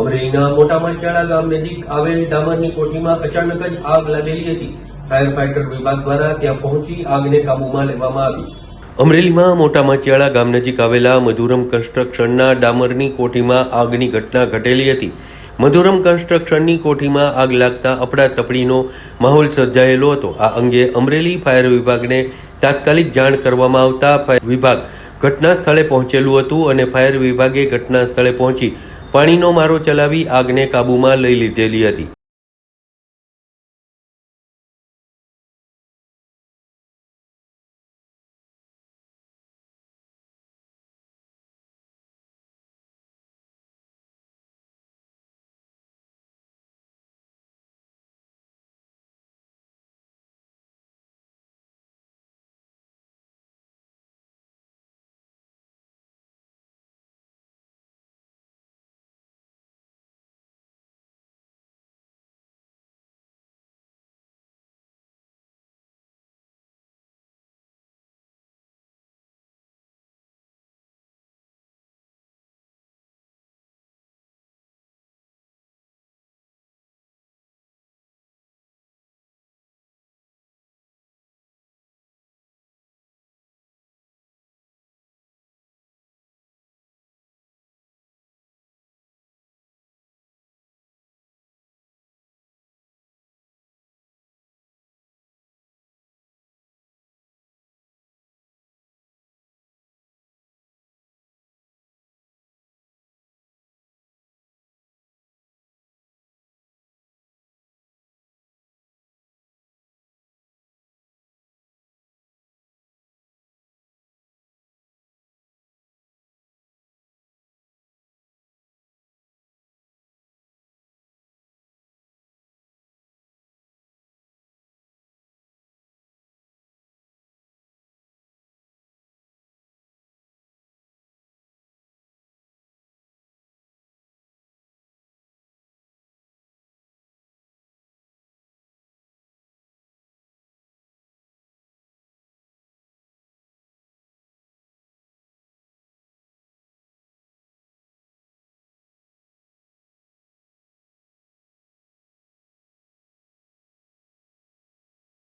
અમરેલીના મોટા માચિયાળા ગામ નજીક આવેલ ડામરની કોઠીમાં અચાનક જ આગ લાગેલી હતી. ફાયર ફાઈટર વિભાગ દ્વારા ત્યાં પહોંચી આગને કાબૂમાં લેવામાં આવી. અમરેલીમાં મોટા માચિયાળા ગામ નજીક આવેલા મધુરમ કન્સ્ટ્રક્શનના ડામરની કોઠીમાં આગની ઘટના ઘટેલી હતી. મધુરમ કન્સ્ટ્રક્શનની કોઠીમાં આગ લાગતા અફડાતફડીનો માહોલ સર્જાયેલો હતો. આ અંગે અમરેલી ફાયર વિભાગને તાત્કાલિક જાણ કરવામાં આવતા ફાયર વિભાગ ઘટના સ્થળે પહોંચેલું હતું અને ફાયર વિભાગે ઘટના સ્થળે પહોંચી પાણીનો મારો ચલાવી આગને કાબૂમાં લઈ લીધેલી હતી.